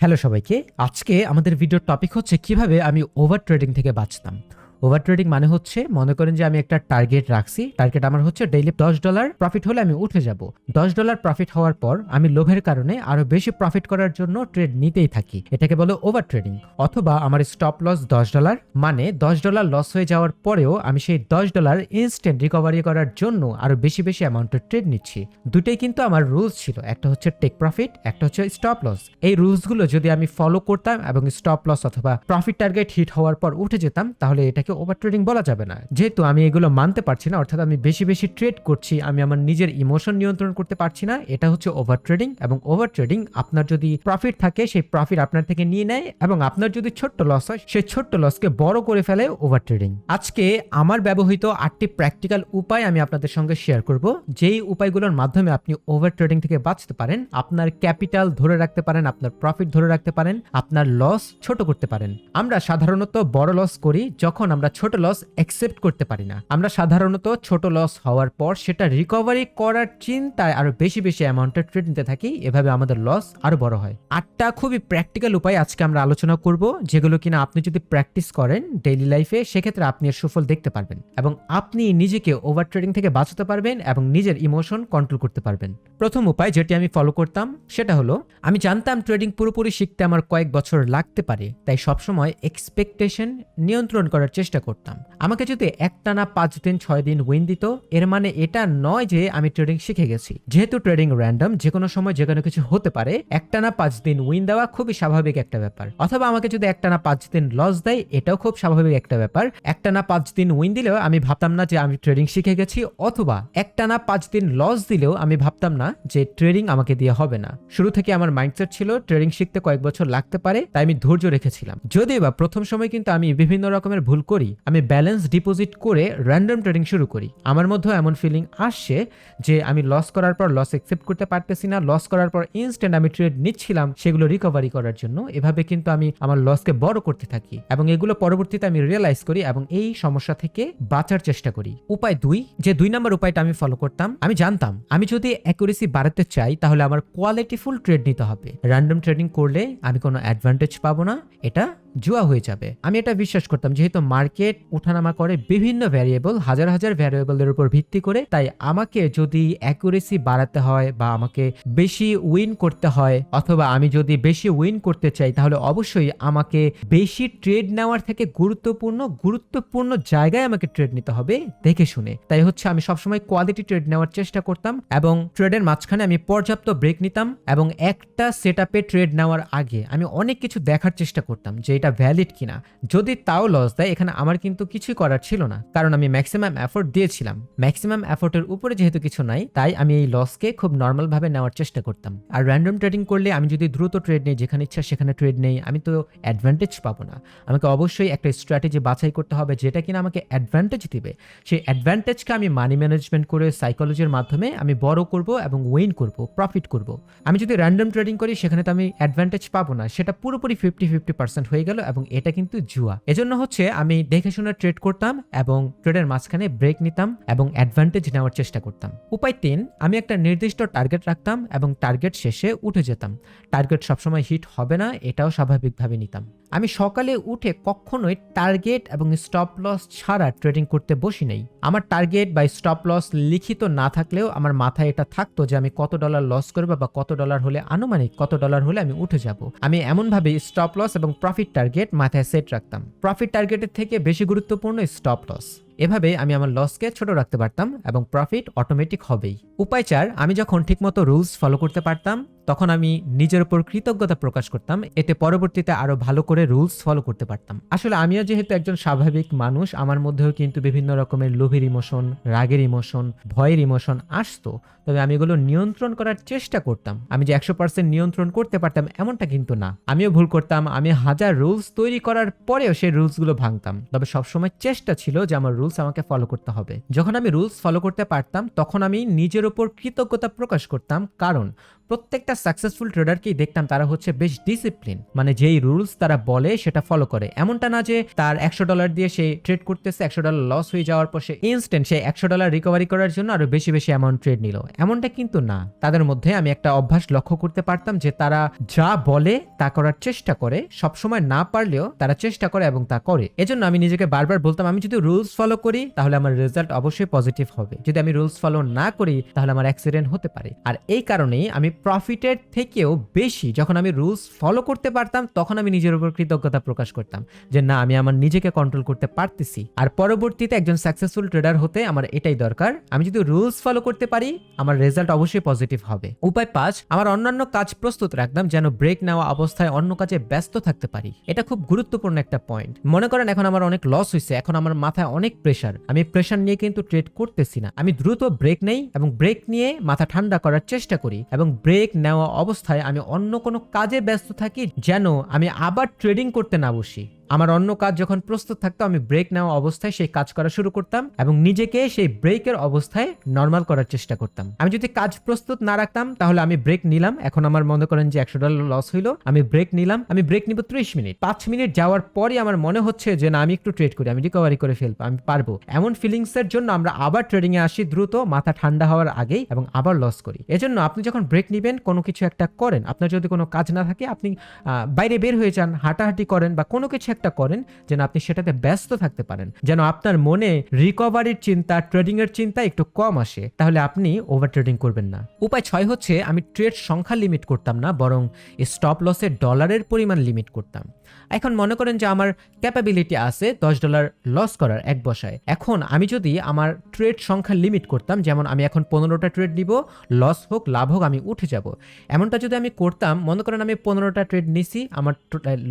Hello সবাইকে আজকে আমাদের ভিডিওর টপিক হচ্ছে কীভাবে আমি ওভার ট্রেডিং থেকে বাঁচতাম। ওভার ট্রেডিং মানে হচ্ছে, মনে করেন যে আমি একটা টার্গেট রাখছি টার্গেট আমার হচ্ছে ডেইলি দশ ডলার প্রফিট হলে আমি উঠে যাব। দশ ডলার প্রফিট হওয়ার পর আমি লোভের কারণে আরও বেশি প্রফিট করার জন্য ট্রেড নিতেই থাকি। এটাকে বলে ওভার ট্রেডিং অথবা আমার স্টপ লস দশ ডলার মানে দশ ডলার লস হয়ে যাওয়ার পরেও আমি সেই দশ ডলার ইনস্ট্যান্ট রিকভারি করার জন্য আরও বেশি বেশি অ্যামাউন্টের ট্রেড নিচ্ছি। দুটোই কিন্তু আমার রুলস ছিল। একটা হচ্ছে টেক প্রফিট একটা হচ্ছে স্টপ লস এই রুলসগুলো যদি আমি ফলো করতাম এবং স্টপ লস অথবা প্রফিট টার্গেট হিট হওয়ার পর উঠে যেতাম, তাহলে এটাকে ওভার ট্রেডিং বলা যাবে না। যেহেতু আমি এগুলো মানতে পারছি না, অর্থাৎ আমি বেশি বেশি ট্রেড করছি, আমি আমার নিজের ইমোশন নিয়ন্ত্রণ করতে পারছি না, এটা হচ্ছে ওভার ট্রেডিং এবং ওভার ট্রেডিং আপনার যদি প্রফিট থাকে, সেই প্রফিট আপনার থেকে নিয়ে নেয় এবং আপনার যদি ছোট্ট লস হয়, সেই ছোট্ট লসকে বড় করে ফেলে ওভার ট্রেডিং আজকে আমার ব্যবহৃত আটটি প্র্যাকটিক্যাল উপায় আমি আপনাদের সঙ্গে শেয়ার করব। যেই উপায়গুলোর মাধ্যমে আপনি ওভার ট্রেডিং থেকে বাঁচতে পারেন, আপনার ক্যাপিটাল ধরে রাখতে পারেন, আপনার প্রফিট ধরে রাখতে পারেন, আপনার লস ছোট করতে পারেন। আমরা সাধারণত বড় লস করি যখন আমরা ছোট লস অ্যাকসেপ্ট করতে পারি না। আমরা সাধারণত ছোট লস হওয়ার পর সেটা রিকভারি করার চিন্তায় আরও বেশি বেশি অ্যামাউন্টের ট্রেড নিতে থাকি। এভাবে আমাদের লস আরও বড় হয়। আটটা খুবই প্র্যাকটিক্যাল উপায় আজকে আমরা আলোচনা করব, যেগুলো কিনা আপনি যদি প্র্যাকটিস করেন ডেইলি লাইফে সেক্ষেত্রে আপনি এর সুফল দেখতে পারবেন এবং আপনি নিজেকে ওভার ট্রেডিং থেকে বাঁচাতে পারবেন এবং নিজের ইমোশন কন্ট্রোল করতে পারবেন। প্রথম উপায় যেটি আমি ফলো করতাম, সেটা হলো, আমি জানতাম ট্রেডিং পুরোপুরি শিখতে আমার কয়েক বছর লাগতে পারে, তাই সবসময় এক্সপেকটেশন নিয়ন্ত্রণ করার চেষ্টা করতাম। আমাকে যদি একটানা পাঁচ দিন, ছয় দিন উইন দিত, এর মানে এটা নয় যে আমি ট্রেডিং শিখে গেছি। যেহেতু ট্রেডিং র্যান্ডম যে কোনো সময় যে কোনো কিছু হতে পারে, একটানা পাঁচ দিন উইন দেওয়া খুবই স্বাভাবিক একটা ব্যাপার। অথবা আমাকে যদি একটানা পাঁচ দিন লস দেয়, এটাও খুব স্বাভাবিক একটা ব্যাপার। একটানা পাঁচ দিন উইন দিলেও আমি ভাবতাম না যে আমি ট্রেডিং শিখে গেছি, অথবা একটানা পাঁচ দিন লস দিলেও আমি ভাবতাম না যে ট্রেডিং আমাকে দিয়ে হবে না। শুরু থেকে আমার মাইন্ডসেট ছিল ট্রেডিং শিখতে কয়েক বছর লাগতে পারে, তাই আমি ধৈর্য রেখেছিলাম। যদিও বা প্রথম সময় কিন্তু আমি বিভিন্ন রকমের ভুল করি আমি ব্যালেন্স ডিপোজিট করে র্যান্ডম ট্রেডিং শুরু করি। আমার মধ্যেও এমন ফিলিং আসছে যে আমি লস করার পর লস একসেপ্ট করতে পারতেছি না লস করার পর ইনস্ট্যান্ট আমি ট্রেড নিচ্ছিলাম সেগুলো রিকভারি করার জন্য। এভাবে কিন্তু আমি আমার লসকে বড় করতে থাকি এবং এগুলো পরবর্তীতে আমি রিয়েলাইজ করি এবং এই সমস্যা থেকে বাঁচার চেষ্টা করি। উপায় দুই, যে দুই নম্বর উপায়টা আমি ফলো করতাম, আমি জানতাম, আমি যদি অ্যাকুরেসি বাড়াতে চাই তাহলে আমার কোয়ালিটিফুল ট্রেড নিতে হবে। র্যান্ডম ট্রেডিং করলে আমি কোনো অ্যাডভান্টেজ পাবো না, এটা জুয়া হয়ে যাবে। আমি এটা বিশ্বাস করতাম, যেহেতু মার্কেট উঠানামা করে বিভিন্ন ভ্যারিয়েবল হাজার হাজার ভ্যারিয়েবলের উপর ভিত্তি করে, তাই আমাকে যদি অ্যাকুরেসি বাড়াতে হয় বা আমাকে বেশি উইন করতে হয়, অথবা আমি যদি বেশি উইন করতে চাই, তাহলে অবশ্যই আমাকে বেশি ট্রেড নেওয়ার থেকে গুরুত্বপূর্ণ গুরুত্বপূর্ণ জায়গায় আমাকে ট্রেড নিতে হবে, দেখে শুনে। তাই হচ্ছে আমি সবসময় কোয়ালিটি ট্রেড নেওয়ার চেষ্টা করতাম এবং ট্রেডের মাঝখানে আমি পর্যাপ্ত ব্রেক নিতাম এবং একটা সেট ট্রেড নেওয়ার আগে আমি অনেক কিছু দেখার চেষ্টা করতাম যে এটা ভ্যালিড কিনা। যদি তাও লস দেয়, এখানে আমার কিন্তু কিছুই করার ছিল না। কারণ আমি ম্যাক্সিমাম এফোর্ট দিয়েছিলাম। ম্যাক্সিমাম এফোর্টের উপরে যেহেতু কিছু নাই, তাই আমি এই লসকে খুব নর্মাল ভাবে নেওয়ার চেষ্টা করতাম। আর র্যান্ডম ট্রেডিং করলে আমি যদি দ্রুত ট্রেড নেই, যেখানে ইচ্ছা সেখানে ট্রেড নেই, আমি তো অ্যাডভান্টেজ পাবো না। আমাকে অবশ্যই একটা স্ট্র্যাটেজি বাছাই করতে হবে যেটা কিনা আমাকে অ্যাডভান্টেজ দিবে। সেই অ্যাডভান্টেজকে আমি মানি ম্যানেজমেন্ট করে সাইকোলজির মাধ্যমে আমি বড় করব এবং উইন করব প্রফিট করব। আমি যদি র্যান্ডম ট্রেডিং করি, সেখানে তো আমি অ্যাডভান্টেজ পাবো না। সেটা পুরোপুরি ফিফটি ফিফটি পার্সেন্ট হয়ে গেল এবং এটা কিন্তু জুয়া। এজন্য হচ্ছে আমি দেখে শুনে ট্রেড করতাম এবং ট্রেডের মাঝখানে ব্রেক নিতাম এবং অ্যাডভান্টেজ নেওয়ার চেষ্টা করতাম। উপায় তিন, আমি একটা নির্দিষ্ট টার্গেট রাখতাম এবং টার্গেট শেষে উঠে যেতাম। টার্গেট সবসময় হিট হবে না, এটাও স্বাভাবিকভাবে নিতাম। আমি সকালে উঠে কখনোই টার্গেট এবং স্টপ লস ছাড়া ট্রেডিং করতে বসি নাই। আমার টার্গেট বা স্টপ লস লিখিত না থাকলেও আমার মাথায় এটা থাকতো যে আমি কত ডলার লস করব বা কত ডলার হলে আনুমানিক কত ডলার হলে আমি উঠে যাব। আমি এমনভাবে স্টপ লস এবং প্রফিট টার্গেট মাথায় সেট রাখতাম। প্রফিট টার্গেটের থেকে বেশি গুরুত্বপূর্ণ স্টপ লস এভাবে আমি আমার লসকে ছোট রাখতে পারতাম এবং প্রফিট অটোমেটিক হবেই। উপায় চার, আমি যখন ঠিকমতো রুলস ফলো করতে পারতাম, তখন আমি নিজের উপর কৃতজ্ঞতা প্রকাশ করতাম, এতে পরবর্তীতে আরও ভালো করে রুলস ফলো করতে পারতাম। আসলে আমিও যেহেতু একজন স্বাভাবিক মানুষ, আমার মধ্যেও কিন্তু বিভিন্ন রকমের লোভের ইমোশন রাগের ইমোশন ভয়ের ইমোশন আসতো। তবে আমি এগুলো নিয়ন্ত্রণ করার চেষ্টা করতাম। আমি যে একশো পার্সেন্ট নিয়ন্ত্রণ করতে পারতাম এমনটা কিন্তু না। আমিও ভুল করতাম, আমি হাজার রুলস তৈরি করার পরেও সেই রুলসগুলো ভাঙতাম। তবে সবসময় চেষ্টা ছিল যে আমার রুলস আমাকে ফলো করতে হবে। যখন আমি রুলস ফলো করতে পারতাম, তখন আমি নিজের ওপর কৃতজ্ঞতা প্রকাশ করতাম। কারণ প্রত্যেকটা সাকসেসফুল ট্রেডারকেই দেখতাম তারা হচ্ছে বেশ ডিসিপ্লিন মানে যেই রুলস তারা বলে সেটা ফলো করে। এমনটা না যে তার একশো ডলার দিয়ে সে ট্রেড করতেছে, একশো ডলার লস হয়ে যাওয়ার পর সে ইনস্ট্যান্ট সে একশো ডলার রিকভারি করার জন্য আরও বেশি বেশি অ্যামাউন্ট ট্রেড নিল। এমনটা কিন্তু না। তাদের মধ্যে আমি একটা অভ্যাস লক্ষ্য করতে পারতাম যে তারা যা বলে তা করার চেষ্টা করে, সবসময় না পারলেও তারা চেষ্টা করে এবং তা করে। এজন্য আমি নিজেকে বারবার বলতাম, আমি যদি রুলস ফলো করি, তাহলে আমার রেজাল্ট অবশ্যই পজিটিভ হবে। যদি আমি রুলস ফলো না করি, তাহলে আমার অ্যাক্সিডেন্ট হতে পারে। আর এই কারণেই আমি প্রফিটের থেকেও বেশি যখন আমি রুলস ফলো করতে পারতাম, তখন আমি নিজের উপর কৃতজ্ঞতা প্রকাশ করতাম যে না, আমি আমার নিজেকে কন্ট্রোল করতে পারতেছি। আর পরবর্তীতে একজন সাকসেসফুল ট্রেডার হতে আমার এটাই দরকার, আমি যদি রুলস ফলো করতে পারি, আমার রেজাল্ট অবশ্যই পজিটিভ হবে। উপায় পাঁচ, আমার অন্যান্য কাজ প্রস্তুত রাখতাম যেন ব্রেক নেওয়া অবস্থায় অন্য কাজে ব্যস্ত থাকতে পারি। এটা খুব গুরুত্বপূর্ণ একটা পয়েন্ট মনে করেন, এখন আমার অনেক লস হয়েছে এখন আমার মাথায় অনেক প্রেশার আমি প্রেশার নিয়ে কিন্তু ট্রেড করতেছি না। আমি দ্রুত ব্রেক নেই এবং ব্রেক নিয়ে মাথা ঠান্ডা করার চেষ্টা করি এবং ব্রেক নেওয়া অবস্থায় আমি অন্য কোনো কাজে ব্যস্ত থাকি যেন আমি আবার ট্রেডিং করতে না বসি। আমার অন্য কাজ যখন প্রস্তুত থাকতো, আমি ব্রেক নেওয়া অবস্থায় সেই কাজ করা শুরু করতাম এবং নিজেকে সেই ব্রেকের অবস্থায় নর্মাল করার চেষ্টা করতাম। আমি যদি কাজ প্রস্তুত না রাখতাম, তাহলে আমি ব্রেক নিলাম। এখন আমার মনে করেন যে একশো ডলার লস হইল, আমি ব্রেক নিলাম। আমি ব্রেক নিব ত্রিশ মিনিট। পাঁচ মিনিট যাওয়ার পরই আমার মনে হচ্ছে যে, না, আমি একটু ট্রেড করি, আমি রিকভারি করে ফেলব, আমি পারব। এমন ফিলিংস এর জন্য আমরা আবার ট্রেডিং এ আসি দ্রুত, মাথা ঠান্ডা হওয়ার আগেই এবং আবার লস করি। এজন্য আপনি যখন ব্রেক নিবেন, কোনো কিছু একটা করেন। আপনার যদি কোনো কাজ না থাকে, আপনি বাইরে বের হয়ে যান, হাঁটাহাঁটি করেন বা কোনো কিছু একটা করেন যেন আপনি সেটাতে ব্যস্ত থাকতে পারেন। যেন আপনার মনে রিকভারির চিন্তা ট্রেডিং এর চিন্তা একটু কম আসে, তাহলে আপনি ওভার ট্রেডিং করবেন না। উপায় ছয় হচ্ছে, আমি ট্রেড সংখ্যা লিমিট করতাম না, বরং স্টপ লসে ডলারের পরিমাণ লিমিট করতাম। এখন মনে করেন যে আমার ক্যাপাবিলিটি আছে দশ ডলার লস করার এক বসায়। এখন আমি যদি আমার ট্রেড সংখ্যা লিমিট করতাম, যেমন আমি এখন পনেরোটা ট্রেড নিব লস হোক, লাভ হোক, আমি উঠে যাব। এমনটা যদি আমি করতাম, মনে করেন আমি পনেরোটা ট্রেড নিছি, আমার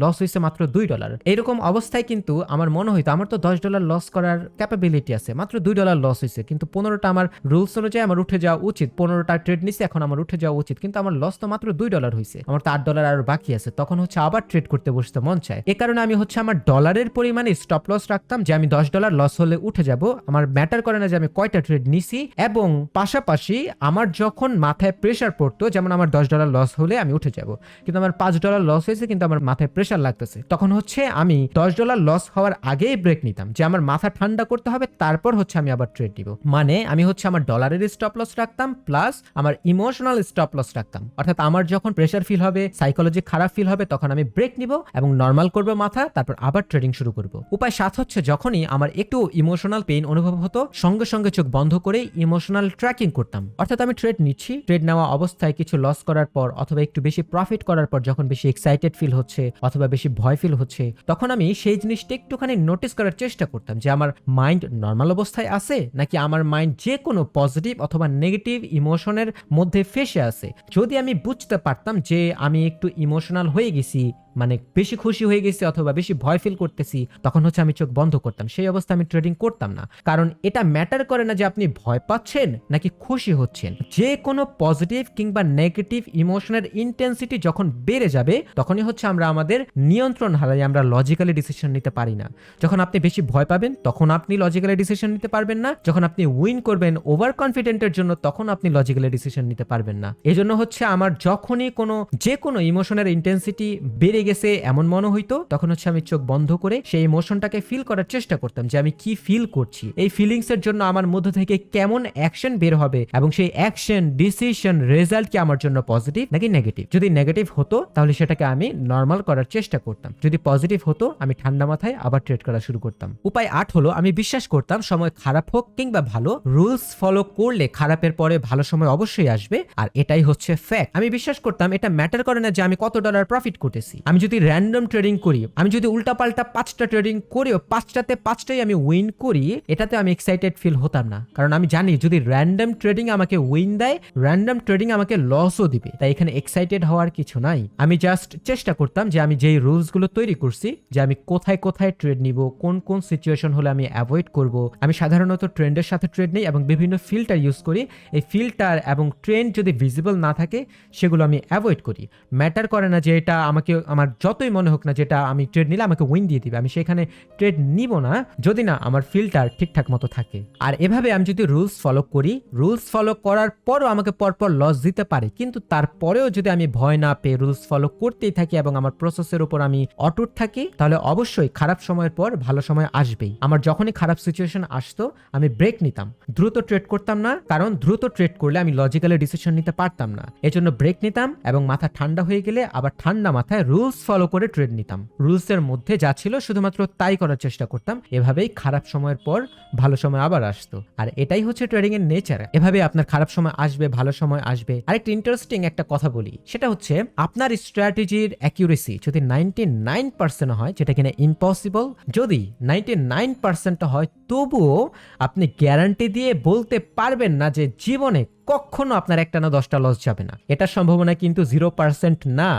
লস হয়েছে মাত্র দুই ডলার এরকম অবস্থায় কিন্তু আমার মনে হইতো, আমার তো দশ ডলার লস করার ক্যাপাবিলিটি আছে, মাত্র দুই ডলার লস হয়েছে কিন্তু পনেরোটা আমার রুলস অনুযায়ী আমার উঠে যাওয়া উচিত, পনেরোটা ট্রেড নিছি, এখন আমার উঠে যাওয়া উচিত, কিন্তু আমার লস তো মাত্র দুই ডলার হয়েছে আমার তো আট ডলার আর বাকি আছে, তখন হচ্ছে আবার ট্রেড করতে বসতে মন চায়। এ কারণে আমি হচ্ছে আমার ডলারের পরিমাণে স্টপ লস রাখতাম, যে আমি দশ ডলার লস হলে উঠে যাব, আমার ম্যাটার করে না যে আমি কয়টা ট্রেড নিছি এবং পাশাপাশি আমার যখন মাথায় প্রেশার পড়তো, যেমন আমার দশ ডলার লস হলে আমি উঠে যাব, কিন্তু আমার পাঁচ ডলার লস হয়েছে, কিন্তু আমার মাথায় প্রেশার লাগতেছে। তখন হচ্ছে আমি দশ ডলার লস হওয়ার আগেই ব্রেক নিতাম, যে আমার মাথা ঠান্ডা করতে হবে, তারপর হচ্ছে আমি আবার ট্রেড নিব। মানে আমি হচ্ছে আমার ডলারের স্টপ লস রাখতাম প্লাস আমার ইমোশনাল স্টপ লস রাখতাম। অর্থাৎ আমার যখন প্রেশার ফিল হবে সাইকোলজি খারাপ ফিল হবে, তখন আমি ব্রেক নিব এবং নর্মাল করব মাথা, তারপর আবার ট্রেডিং শুরু করব। উপায় সাত হচ্ছে, যখনই আমার একটু ইমোশনাল পেইন অনুভব হতো, সঙ্গে সঙ্গে সঙ্গে চোখ বন্ধ করে ইমোশনাল ট্র্যাকিং করতাম। অর্থাৎ আমি ট্রেড নিচ্ছি ট্রেড নেওয়া অবস্থায় কিছু লস করার পর অথবা একটু বেশি প্রফিট করার পর যখন বেশি এক্সাইটেড ফিল হচ্ছে অথবা বেশি ভয় ফিল হচ্ছে, তখন আমি সেই জিনিসটা একটুখানি নোটিস করার চেষ্টা করতাম যে আমার মাইন্ড নর্মাল অবস্থায় আছে নাকি আমার মাইন্ড যে কোনো পজিটিভ অথবা নেগেটিভ ইমোশনের মধ্যে ফেসে আছে। যদি আমি বুঝতে পারতাম যে আমি একটু ইমোশনাল হয়ে গেছি মানে বেশি খুশি হয়ে গেছি অথবা বেশি ভয় ফিল করতেছি, তখন হচ্ছে আমি চোখ বন্ধ করতাম। সেই অবস্থা আমি ট্রেডিং করতাম না। কারণ এটা ম্যাটার করে না যে আপনি ভয় পাচ্ছেন নাকি খুশি হচ্ছেন। যে কোনো পজিটিভ কিংবা নেগেটিভ ইমোশনের ইন্টেন্সিটি যখন বেড়ে যাবে, তখনই হচ্ছে আমরা আমাদের নিয়ন্ত্রণ হারাই, আমরা লজিক্যালি ডিসিশন নিতে পারি না। যখন আপনি বেশি ভয় পাবেন, তখন আপনি লজিক্যালি ডিসিশন নিতে পারবেন না। যখন আপনি উইন করবেন ওভার কনফিডেন্টের জন্য, তখন আপনি লজিক্যালি ডিসিশন নিতে পারবেন না। এজন্য হচ্ছে আমার যখনই কোনো, যে কোনো ইমোশনের ইন্টেন্সিটি বেড়ে গেছে এমন মনে হইতো, তখন হচ্ছে আমি চোখ বন্ধ করে সেই ইমোশনটাকে ফিল করার চেষ্টা করতাম যে আমি কি ফিল করছি। এই ফিলিংস এর জন্য আমার মধ্য থেকে কেমন অ্যাকশন বের হবে এবং সেই অ্যাকশন ডিসিশন রেজাল্ট কি আমার জন্য পজিটিভ নাকি নেগেটিভ যদি নেগেটিভ হতো, তাহলে সেটাকে আমি নর্মাল করার চেষ্টা করতাম। যদি পজিটিভ হতো, আমি ঠান্ডা মাথায় আবার ট্রেড করা শুরু করতাম। উপায় আট হলো, আমি বিশ্বাস করতাম সময় খারাপ হোক কিংবা ভালো রুলস ফলো করলে খারাপের পরে ভালো সময় অবশ্যই আসবে। আর এটাই হচ্ছে ফ্যাক্ট আমি বিশ্বাস করতাম এটা ম্যাটার করে না যে আমি কত ডলার প্রফিট করতেছি। আমি যদি র্যান্ডম ট্রেডিং করি, আমি যদি উল্টাপাল্টা পাঁচটা ট্রেডিং করি পাঁচটাতে পাঁচটাই আমি উইন করি, এটাতে আমি এক্সাইটেড ফিল হতাম না। কারণ আমি জানি যদি র্যান্ডম ট্রেডিং আমাকে উইন দেয় র্যান্ডম ট্রেডিং আমাকে লসও দিবে। তাই এখানে এক্সাইটেড হওয়ার কিছু নাই। আমি জাস্ট চেষ্টা করতাম যে আমি যেই রুলসগুলো তৈরি করছি, যে আমি কোথায় কোথায় ট্রেড নিব, কোন কোন সিচুয়েশন হলে আমি অ্যাভয়েড করব। আমি সাধারণত ট্রেন্ডের সাথে ট্রেড নেই এবং বিভিন্ন ফিল্টার ইউজ করি। এই ফিল্টার এবং ট্রেন্ড যদি ভিজিবল না থাকে, সেগুলো আমি অ্যাভয়েড করি। ম্যাটার করে না যে এটা আমাকে আমার যতই মনে হোক না যেটা আমি ট্রেড নিলে আমাকে উইন দিয়ে দিবে, আমি সেখানে ট্রেড নিব না, যদি না আমার ফিল্টার ঠিকঠাক মতো থাকে। আর এভাবে আমি যদি রুলস ফলো করি রুলস ফলো করার পরও আমাকে পরপর লস দিতে পারে, কিন্তু তারপরেও যদি আমি ভয় না পেয়ে রুলস ফলো করতেই থাকি এবং আমার প্রসেসের উপর আমি অটুট থাকি, তাহলে অবশ্যই খারাপ সময়ের পর ভালো সময় আসবেই। আমার যখনই খারাপ সিচুয়েশন আসতো, আমি ব্রেক নিতাম। দ্রুত ট্রেড করতাম না, কারণ দ্রুত ট্রেড করলে আমি লজিক্যালি ডিসিশন নিতে পারতাম না। এজন্য ব্রেক নিতাম এবং মাথা ঠান্ডা হয়ে গেলে আবার ঠান্ডা মাথায় রুলস ফলো করে ট্রেড নিতাম। রুলসের মধ্যে যা ছিল শুধুমাত্র তাই করার চেষ্টা করতাম। এভাবেই খারাপ সময়ের পর ভালো সময় আবার আসতো। আর এটাই হচ্ছে ট্রেডিং এর নেচার এভাবে আপনার খারাপ সময় আসবে, ভালো সময় আসবে। আরেকটা ইন্টারেস্টিং একটা কথা বলি। সেটা হচ্ছে আপনার স্ট্র্যাটেজির অ্যাকিউরেসি যদি নাইনটি নাইন পার্সেন্ট হয়, যেটা কিনা ইম্পসিবল যদি নাইনটি নাইন পার্সেন্ট হয় তবুও আপনি গ্যারান্টি দিয়ে বলতে পারবেন না যে জীবনে কখনো আপনার একটা না দশটা লস যাবে না। এটার সম্ভাবনা কিন্তু জিরো পার্সেন্ট না।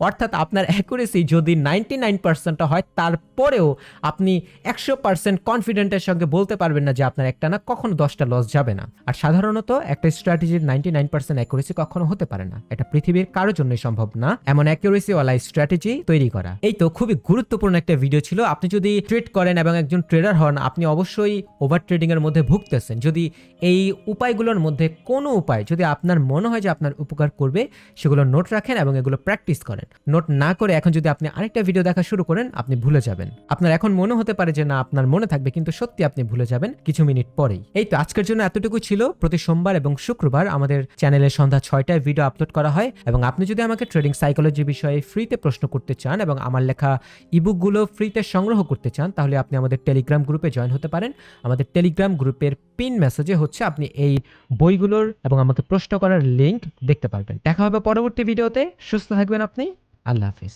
অর্থাৎ আপনার অ্যাকুরেসি যদি নাইনটি নাইন পার্সেন্ট হয়, তারপরেও আপনি একশো পার্সেন্ট কনফিডেন্টের সঙ্গে বলতে পারবেন না যে আপনার একটা না কখনো দশটা লস যাবে না। আর সাধারণত একটা স্ট্র্যাটেজির নাইনটি নাইন পার্সেন্ট অ্যাকুরেসি কখনো হতে পারে না। এটা পৃথিবীর কারোর জন্যই সম্ভব না। এমন অ্যাকুরেসিওয়ালা স্ট্র্যাটেজি তৈরি করা। এই তো খুবই গুরুত্বপূর্ণ একটা ভিডিও ছিল। আপনি যদি ট্রেড করেন এবং একজন ট্রেডার হন, আপনি অবশ্যই ওভার ট্রেডিং এর মধ্যে ভুগতেছেন। যদি এই উপায়গুলোর মধ্যে কোনো উপায়, যদি আপনার মনে হয় যে আপনার উপকার করবে, সেগুলো নোট রাখেন এবং এগুলো প্র্যাকটিস করেন। নোট না করে এখন যদি আপনি আরেকটা ভিডিও দেখা শুরু করেন, আপনি ভুলে যাবেন। আপনার এখন মনে হতে পারে যে না, আপনার মনে থাকবে, কিন্তু সত্যি আপনি ভুলে যাবেন কিছু মিনিট পরেই। এই তো আজকের জন্য এতটুকু ছিল। প্রতি সোমবার এবং শুক্রবার আমাদের চ্যানেলে সন্ধ্যা ছয়টায় ভিডিও আপলোড করা হয় এবং আপনি যদি আমাকে ট্রেডিং সাইকোলজি বিষয়ে ফ্রিতে প্রশ্ন করতে চান এবং আমার লেখা ইবুকগুলো ফ্রিতে সংগ্রহ করতে চান, তাহলে আপনি আমাদের টেলিগ্রাম গ্রুপে জয়েন হতে পারেন। আমাদের টেলিগ্রাম গ্রুপের পিন মেসেজে হচ্ছে আপনি এই বইগুলোর এবং আমাকে প্রশ্ন করার লিঙ্ক দেখতে পারবেন। দেখা হবে পরবর্তী ভিডিওতে সুস্থ থাকবেন আপনি। আল্লাহ হাফিজ।